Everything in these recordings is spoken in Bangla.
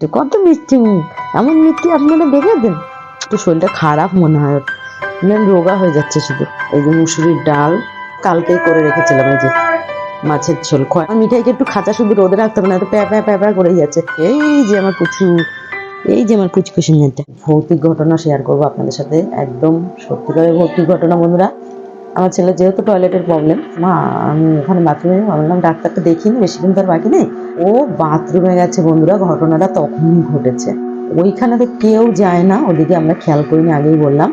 তো কত মিষ্টি এমন মিষ্টি আপনারা দেখেছেন একটু শরীরটা খারাপ মনে হয় মানে রোগা হয়ে যাচ্ছে শুধু। এই যে মুসুরির ডাল কালকে করে রেখেছিলাম এই যে মাছের ঝোল। খয় মিঠাইকে একটু খাঁচা শুধু রোদে রাখতে হবে না তো প্যা প্যা প্যা করেই যাচ্ছে। এই যে আমার পুচু এই যে আমার পুচকুসি মেয়েটা ভৌতিক ঘটনা শেয়ার করব আপনাদের সাথে। একদম সত্যিকারের ভৌতিক ঘটনা, বন্ধুরা। আমার ছেলে যেহেতু টয়লেটের প্রবলেম মা, আমি ওখানে বাথরুমে ভাবলাম ডাক্তারটা দেখিনি বেশি দিন তার বাকি নেই। ও বাথরুমে গেছে বন্ধুরা, ঘটনাটা তখনই ঘটেছে। ওইখানে তো কেউ যায় না, ওদিকে আমরা খেয়াল করিনি, আগেই বললাম।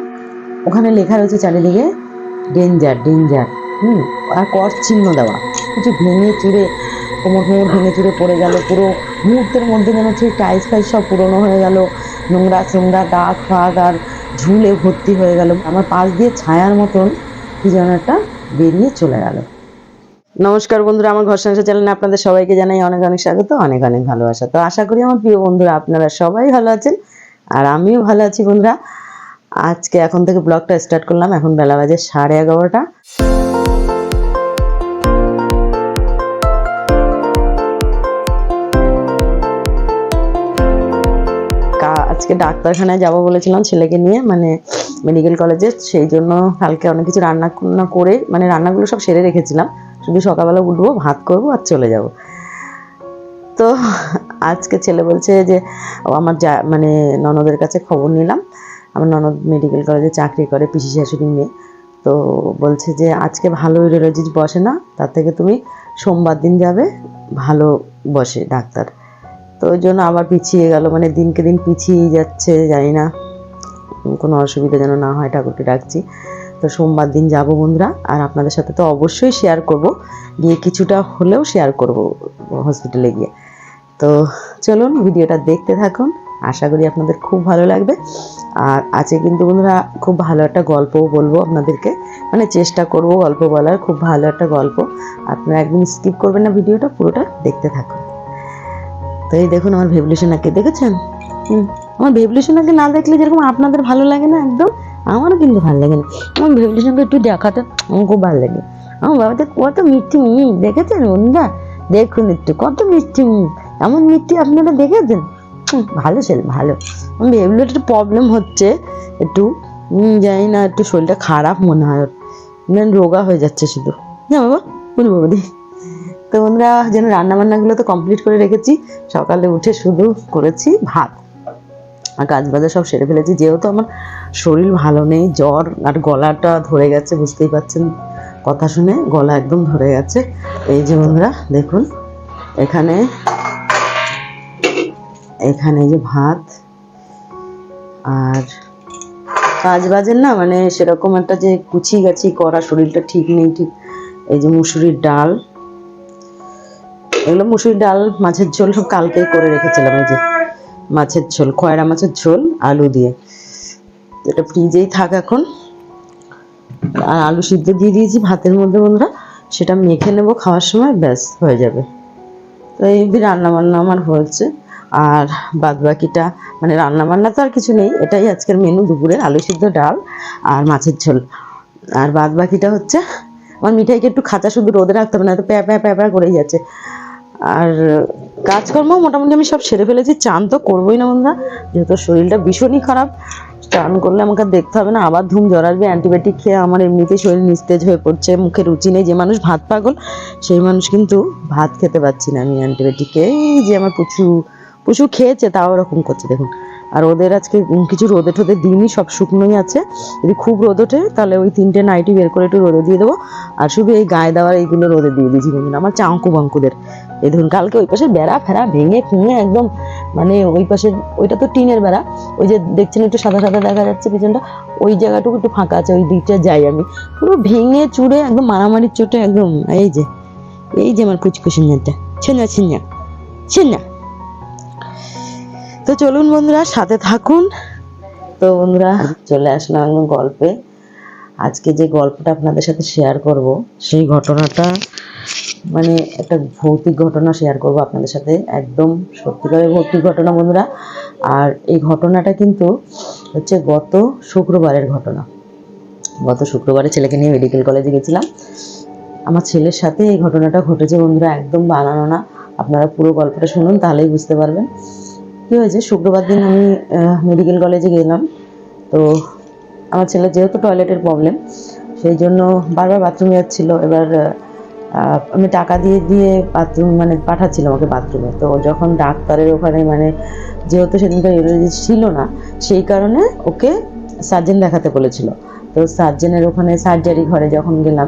ওখানে লেখা রয়েছে চারিদিকে ডেঞ্জার ডেঞ্জার হুম, আর কর চিহ্ন দেওয়া। কিছু ভেঙে চুরে কোমর কোমর ভেঙে চুরে পড়ে গেল, পুরো মুহূর্তের মধ্যে যেন হচ্ছে টাইস ফাইস সব পুরনো হয়ে গেল। নোংরা চোংরা দাগ ফাগ আর ঝুলে ভর্তি হয়ে গেল। আমার পাশ দিয়ে ছায়ার মতন কি যেন একটা বেরিয়ে চলে গেল। নমস্কার বন্ধুরা, আমার ঘর সংসার চ্যানেলে আপনাদের সবাইকে জানাই অনেক অনেক স্বাগত, অনেক অনেক ভালোবাসা। তো আশা করি আমার প্রিয় বন্ধুরা, আপনারা সবাই ভালো আছেন আর আমিও ভালো আছি বন্ধুরা। আজকে এখন থেকে ব্লগটা স্টার্ট করলাম, এখন বেলা বাজে সাড়ে এগারোটা। আজকে ডাক্তারখানায় যাব বলেছিলাম ছেলেকে নিয়ে মানে মেডিকেল কলেজে সেই জন্য কালকে অনেক কিছু রান্না না করে মানে রান্নাগুলো সব সেরে রেখেছিলাম। শুধু সকালবেলা উঠবো, ভাত করব আর চলে যাব। তো আজকে ছেলে বলছে যে আমার যা মানে ননদের কাছে খবর নিলাম। আমার ননদ মেডিকেল কলেজে চাকরি করে, পিসি শাশুড়ি মেয়ে। তো বলছে যে, আজকে ভালো রেডিওলজিস্ট বসে না, তার থেকে তুমি সোমবার দিন যাবে, ভালো বসে ডাক্তার। তো ওই জন্য আবার পিছিয়ে গেল মানে দিনকে দিন পিছিয়ে যাচ্ছে, জানি না। কোনো অসুবিধা যেন না হয় ঠাকুরকে ডাকছি। তো সোমবার দিন যাব বন্ধুরা আর আপনাদের সাথে তো অবশ্যই শেয়ার করব। গিয়ে কিছুটা হলেও শেয়ার করব হসপিটালে গিয়ে। তো চলুন ভিডিওটা দেখতে থাকুন আশা করি আপনাদের খুব ভালো লাগবে। আর আছে কিন্তু বন্ধুরা খুব ভালো একটা গল্পও বলব আপনাদেরকে। মানে চেষ্টা করব গল্প বলার খুব ভালো একটা গল্প। আপনারা একদম স্কিপ করবেন না ভিডিওটা পুরোটা দেখতে থাকুন। তো এই দেখুন আমার ভেবলিশনাকে দেখেছেন? হুম, আমার ভেবলিশনাকে না দেখলে যেরকম আপনাদের ভালো লাগে না একদম, আমারও কিন্তু ভালো লাগে না। আমার ভেবলিশনকে একটু দেখাতে আমার খুব ভালো লাগে। আমার বাবাতে কত মিষ্টি মুখ দেখেছেন বন্ধুরা? দেখুন একটু, কত মিষ্টি মুখ এমন মিষ্টি আপনারা দেখেছেন? ভালো ছেলে, ভালো। আমার ভেবলির একটু প্রবলেম হচ্ছে, একটু জানি না, একটু শরীরটা খারাপ মনে হয়। মানে রোগা হয়ে যাচ্ছে শুধু। হ্যাঁ বাবা বলি বাবা দি। তো বন্ধুরা, যেন রান্না বান্নাগুলো তো কমপ্লিট করে রেখেছি, সকালে উঠে শুধু করেছি ভাত। আর কাজ বাজা সব সেরে ফেলেছি। যেহেতু আমার শরীর ভালো নেই, জ্বর আর গলাটা ধরে গেছে, বুঝতেই পারছেন কথা শুনে, গলা একদম ধরে গেছে। এই যে বন্ধুরা, দেখুন, এখানে এখানে যে ভাত আর কাজ বাজের না মানে সেরকম একটা যে কুচি গাছি করা, শরীরটা ঠিক নেই, ঠিক এই যে মুসুরির ডাল। এগুলো মুসুরির ডাল মাছের ঝোল সব কালকেই করে রেখেছিলাম, এই যে মাছের ঝোল, খয়রা মাছের ঝোল, আলু দিয়ে। এটা ফ্রিজেই থাক এখন। আর আলু সিদ্ধ দিয়ে দিয়েছি ভাতের মধ্যে বন্ধুরা। সেটা মেখে নেব খাওয়ার সময়, ব্যাস, হয়ে যাবে। তো এই রান্না বান্না আমার হয়েছে। আর বাদ বাকিটা মানে রান্না বান্না তো আর কিছু নেই। এটাই আজকের মেনু দুপুরের আলু সিদ্ধ ডাল আর মাছের ঝোল। আর বাদ বাকিটা হচ্ছে, আমার মিঠাইকে একটু খাঁচা শুধু রোদে রাখতে হবে না তো প্যা প্যা প্যা প্যা করেই যাচ্ছে। আর কাজকর্ম মোটামুটি আমি সব সেরে ফেলেছি, চান তো করবোই না বন্ধুরা। যেহেতু শরীরটা ভীষণই খারাপ, চান করলে আমাকে দেখতে হবে না। আবার ধুম জ্বর অ্যান্টিবায়োটিক খেয়ে আমার এমনিতেই শরীর নিস্তেজ হয়ে পড়ছে, মুখে রুচি নেই। যে মানুষ ভাত পাগল, সেই মানুষ কিন্তু ভাত খেতে পাচ্ছি না আমি অ্যান্টিবায়োটিকে এই যে আমার প্রচুর প্রচুর খেয়েছে, তাও ওরকম করছে, দেখুন। আর ওদের আজকে কিছু রোদে টোদে দিনই সব শুকনোই আছে। যদি খুব রোদ ওঠে, তাহলে ওই তিনটে নাইটি বের করে একটু রোদে দিয়ে দেবো। আর শুধু এই গায়ে দেওয়ার এইগুলো রোদে দিয়ে দিয়েছি বন্ধুরা আমার চাঙ্কু বাঙ্কুদের। এই ধরুন, কালকে ওই পাশে বেড়া ফেরা ভেঙে ফুঙে একদম মানে ওই পাশে, ওইটা তো টিনের বেড়া। ওই যে দেখছেন একটু সাদা সাদা দেখা যাচ্ছে পিছনটা, ওই জায়গাটুকু একটু ফাঁকা আছে, ওই দিকটা যাই আমি। পুরো ভেঙে চুড়ে একদম মারামারির চোটে একদম, এই যে এই যে আমার কুচকুচি নেটা ছিনা ছিনা ছিনা তো চলুন বন্ধুরা, সাথে থাকুন। তো বন্ধুরা, চলে আসলাম গল্পে। আজকে যে গল্পটা আপনাদের সাথে শেয়ার করব, সেই ঘটনাটা মানে একটা ভৌতিক ঘটনা শেয়ার করব আপনাদের সাথে। একদম সত্যিকারের ভৌতিক ঘটনা বন্ধুরা। আর এই ঘটনাটা কিন্তু হচ্ছে গত শুক্রবারের ঘটনা। গত শুক্রবারে ছেলেকে নিয়ে মেডিকেল কলেজে গেছিলাম। আমার ছেলের সাথে এই ঘটনাটা ঘটেছে বন্ধুরা, একদম বানানো না। আপনারা পুরো গল্পটা শুনুন, তাহলেই বুঝতে পারবেন। কী হয়েছে? শুক্রবার দিন আমি মেডিকেল কলেজে গেলাম। তো আমার ছেলের যেহেতু টয়লেটের প্রবলেম সেই জন্য বারবার বাথরুমে যাচ্ছিল। এবার আমি টাকা দিয়ে দিয়ে বাথরুম মানে পাঠাচ্ছিলাম ওকে বাথরুমে তো যখন ডাক্তারের ওখানে মানে যেহেতু সেদিনকার ইউরোলজিস্ট ছিল না, সেই কারণে ওকে সার্জেন দেখাতে বলেছিল। তো সার্জেনের ওখানে সার্জারি ঘরে যখন গেলাম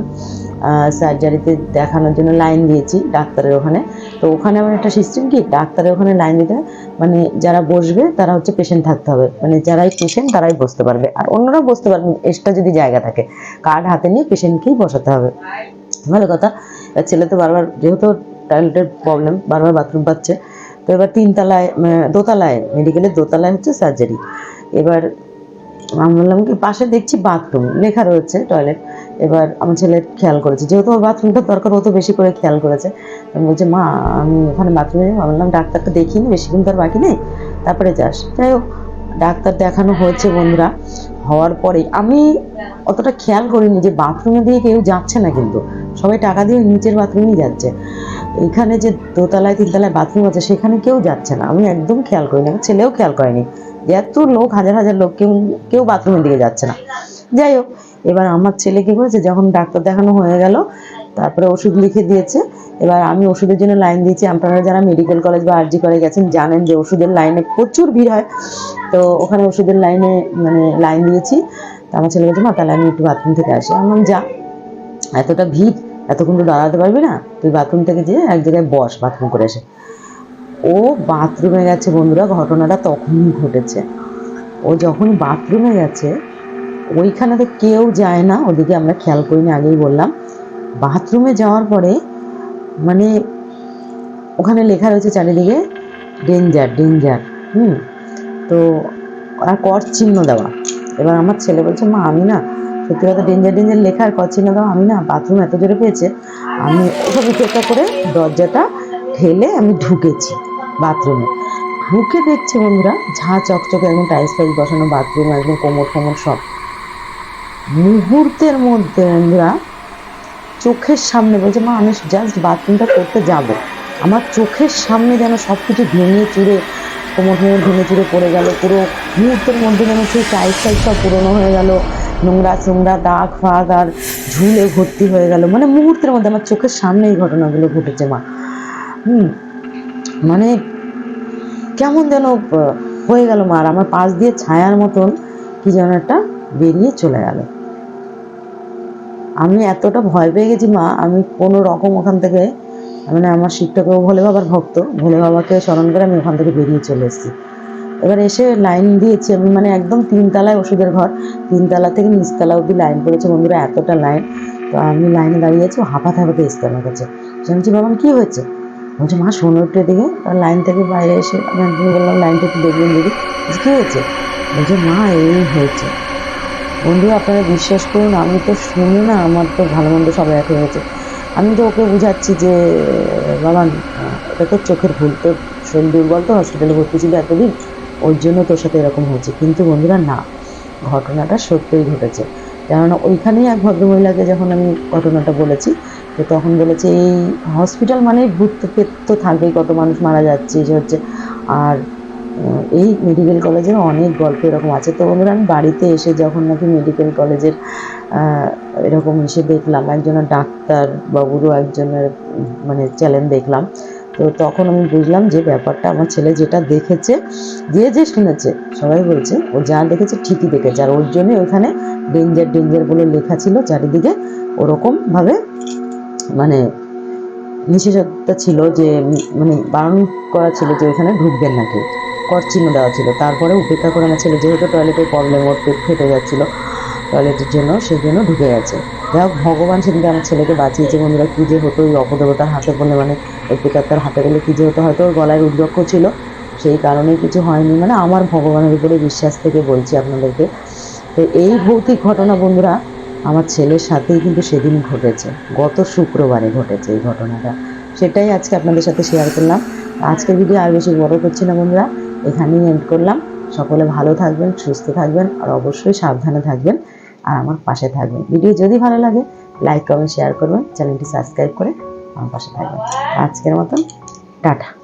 সার্জারিতে দেখানোর জন্য লাইন দিয়েছি ডাক্তারের ওখানে। তো ওখানে আমার একটা সিস্টেম কি? ডাক্তারের ওখানে লাইন দিতে মানে যারা বসবে, তারা হচ্ছে পেশেন্ট থাকতে হবে। মানে যারাই পেশেন্ট তারাই বসতে পারবে। আর অন্যরা বসতে পারবে এক্সট্রা যদি জায়গা থাকে কার্ড হাতে নিয়ে পেশেন্টকেই বসাতে হবে। ভালো কথা। এবার ছেলে তো বারবার, যেহেতু টয়লেটের প্রবলেম বারবার বাথরুম পাচ্ছে। তো এবার তিনতলায় দোতলায় মেডিকেলের দোতলায় হচ্ছে সার্জারি এবার আমি বললাম কি, পাশে দেখছি বাথরুম লেখা রয়েছে টয়লেট এবার আমার ছেলে খেয়াল করেছে, যেহেতু ওর বাথরুমটা দরকার, ও তো বেশি করে খেয়াল করেছে। আমি বলছে, মা, আমি ওখানে বাথরুমে আমি বললাম ডাক্তারটা দেখিনি, বেশিক্ষণ তো আর বাকি নেই। তারপরে যাস। যাই হোক, ডাক্তার দেখানো হয়েছে বন্ধুরা। হওয়ার পরে আমি অতটা খেয়াল করিনি যে বাথরুমে দিয়ে কেউ যাচ্ছে না কিন্তু। সবাই টাকা দিয়ে নিচের বাথরুমেই যাচ্ছে। এখানে যে দোতলায়, তিনতলায় বাথরুম আছে, সেখানে কেউ যাচ্ছে না। আমি একদম খেয়াল করিনি, আমার ছেলেও খেয়াল করেনি। এত লোক হাজার হাজার লোক কেউ কেউ বাথরুমের দিকে যাচ্ছে না। যাই হোক এবার আমার ছেলে কি করেছে যখন ডাক্তার দেখানো হয়ে গেল তারপরে ওষুধ লিখে দিয়েছে এবার আমি ওষুধের জন্য লাইন দিয়েছি। আপনারা যারা মেডিকেল কলেজ বা আরজি করে গেছেন জানেন যে ওষুধের লাইনে প্রচুর ভিড় হয়। তো ওখানে ওষুধের লাইনে মানে লাইন দিয়েছি। তো আমার ছেলে বলছে মা তাহলে আমি একটু বাথরুম থেকে আসি। আমি বললাম, যা এতটা ভিড় এতক্ষণ তো দাঁড়াতে পারবি না তুই বাথরুম থেকে যেয়ে এক জায়গায় বস বাথরুম করে এসে। ও বাথরুমে গেছে বন্ধুরা, ঘটনাটা তখনই ঘটেছে। ও যখন বাথরুমে গেছে ওইখানে তো কেউ যায় না, ওদিকে আমরা খেয়াল করিনি, আগেই বললাম। বাথরুমে যাওয়ার পরে মানে ওখানে লেখা রয়েছে চারিদিকে ডেঞ্জার ডেঞ্জার হুম। তো আর কর চিহ্ন দেওয়া। এবার আমার ছেলে বলছে, মা, আমি না, সত্যি কথা ডেঞ্জার ডেঞ্জার লেখা আর কর চিহ্ন দেওয়া, আমি না, বাথরুম এত জোরে পেয়েছে, আমি ওসব উপেক্ষা করে দরজাটা ঠেলে আমি ঢুকেছি বাথরুমে ঢুকে দেখছি বন্ধুরা, ঝা চকচকে একদম টাইলস ফাইলস বসানো বাথরুম একদম কোমর ফোমর সব। মুহূর্তের মধ্যে বন্ধুরা, চোখের সামনে বলছে, মা, আমি জাস্ট বাথরুমটা করতে যাব। আমার চোখের সামনে যেন সব কিছু ভেঙে চুরে কোমর ফোমর ভেঙে চুরে পড়ে গেল, পুরো মুহূর্তের মধ্যে যেন সেই টাইলস টাইলস সব পুরোনো হয়ে গেল, নোংরা চোংরা দাগ ফাগ আর ঝুলে ভর্তি হয়ে গেল। মানে মুহূর্তের মধ্যে আমার চোখের সামনে এই ঘটনাগুলো ঘটেছে, মা। হুম। মানে কেমন যেন হয়ে গেল মার আমার পাশ দিয়ে ছায়ার মতন কি যেন একটা বেরিয়ে চলে গেল। আমি এতটা ভয় পেয়ে গেছি মা, আমি কোনো রকম ওখান থেকে মানে আমার শিক্ষকও ভোলে বাবার ভক্ত, ভোলে বাবাকে স্মরণ করে আমি ওখান থেকে বেরিয়ে চলে এসেছি। এবার এসে লাইন দিয়েছি, আমি মানে একদম তিনতলায় ওষুধের ঘর, তিনতলা থেকে নিচতলা অব্দি লাইন পড়েছে বন্ধুরা, এতটা লাইন। তো আমি লাইনে দাঁড়িয়ে আছি হাঁপাতে হাঁপাতে এসতে আমার কাছে। শুনছি বাবা, কী হয়েছে? বলছে, মা, শোনো একটু এদিকে লাইন থেকে বাইরে এসে আমি বললাম, লাইনটা একটু দেখবেন দিদি কী হয়েছে? বলছে, মা, এই হয়েছে। বন্ধু, আপনারা বিশ্বাস করুন, আমি তো শুনি না, আমার তো ভালো মন্দ সব এক হয়ে গেছে আমি তো ওকে বুঝাচ্ছি যে, বাবা, এটা তো চোখের ভুল, তোর শরীর দুর্বল তো হসপিটালে ভর্তি ছিল এতদিন, ওর জন্য তোর সাথে এরকম হয়েছে। কিন্তু বন্ধুরা, না, ঘটনাটা সত্যিই ঘটেছে। কেননা, ওইখানেই এক ভদ্রমহিলাকে যখন আমি ঘটনাটা বলেছি তো তখন বলেছে, এই হসপিটাল মানে ভূত পেত তো থাকবেই কত মানুষ মারা যাচ্ছে, এই হচ্ছে। আর এই মেডিকেল কলেজের অনেক গল্প এরকম আছে। তো বন্ধুরা, আমি বাড়িতে এসে যখন নাকি মেডিকেল কলেজের এরকম এসে দেখলাম, একজনের ডাক্তার বাবুরও একজনের মানে চ্যানেল দেখলাম, তো তখন আমি বুঝলাম যে ব্যাপারটা আমার ছেলে যেটা দেখেছে যে যে শুনেছে, সবাই বলছে, ও যা দেখেছে ঠিকই দেখেছে। আর ওর জন্য ওইখানে ডেঞ্জার ডেঞ্জার বলে লেখা ছিল, চারিদিকে ওরকমভাবে মানে নিষেধাজ্ঞা ছিল যে মানে বারণ করা ছিল যে ওখানে ঢুকবেন না কেউ কর চিহ্ন দেওয়া ছিল। তারপরে উপেক্ষা করে আমার ছেলে। যেহেতু টয়লেটের প্রবলেম ওর পেট ফেটে যাচ্ছিল টয়লেটের জন্য, সেই জন্য ঢুকে গেছে। যাই হোক, ভগবান সেদিকে আমার ছেলেকে বাঁচিয়েছে। বন্ধুরা, কী যে হতো ওই অপদেবতার হাতে পড়লে মানে ওই পেটাত্তার হাতে গেলে কী যে হতো, হয়তো ওর গলায় রুদ্রক্ষ ছিল। সেই কারণেই কিছু হয়নি। মানে আমার ভগবানের উপরে বিশ্বাস থেকে বলছি আপনাদেরকে। তো এই ভৌতিক ঘটনা, বন্ধুরা আমার ছেলের সাথেই কিন্তু সেদিন ঘটেছে। গত শুক্রবারে ঘটেছে এই ঘটনাটা। সেটাই আজকে আপনাদের সাথে শেয়ার করলাম। আজকের ভিডিও আর বেশি বড় করছি না বন্ধুরা। এখানেই এন্ড করলাম। সকলে ভালো থাকবেন, সুস্থ থাকবেন, আর অবশ্যই সাবধানে থাকবেন, আর আমার পাশে থাকবেন। ভিডিও যদি ভালো লাগে লাইক কমেন্ট শেয়ার করবেন। চ্যানেলটি সাবস্ক্রাইব করে আমার পাশে থাকবেন। আজকের মতন, টাটা।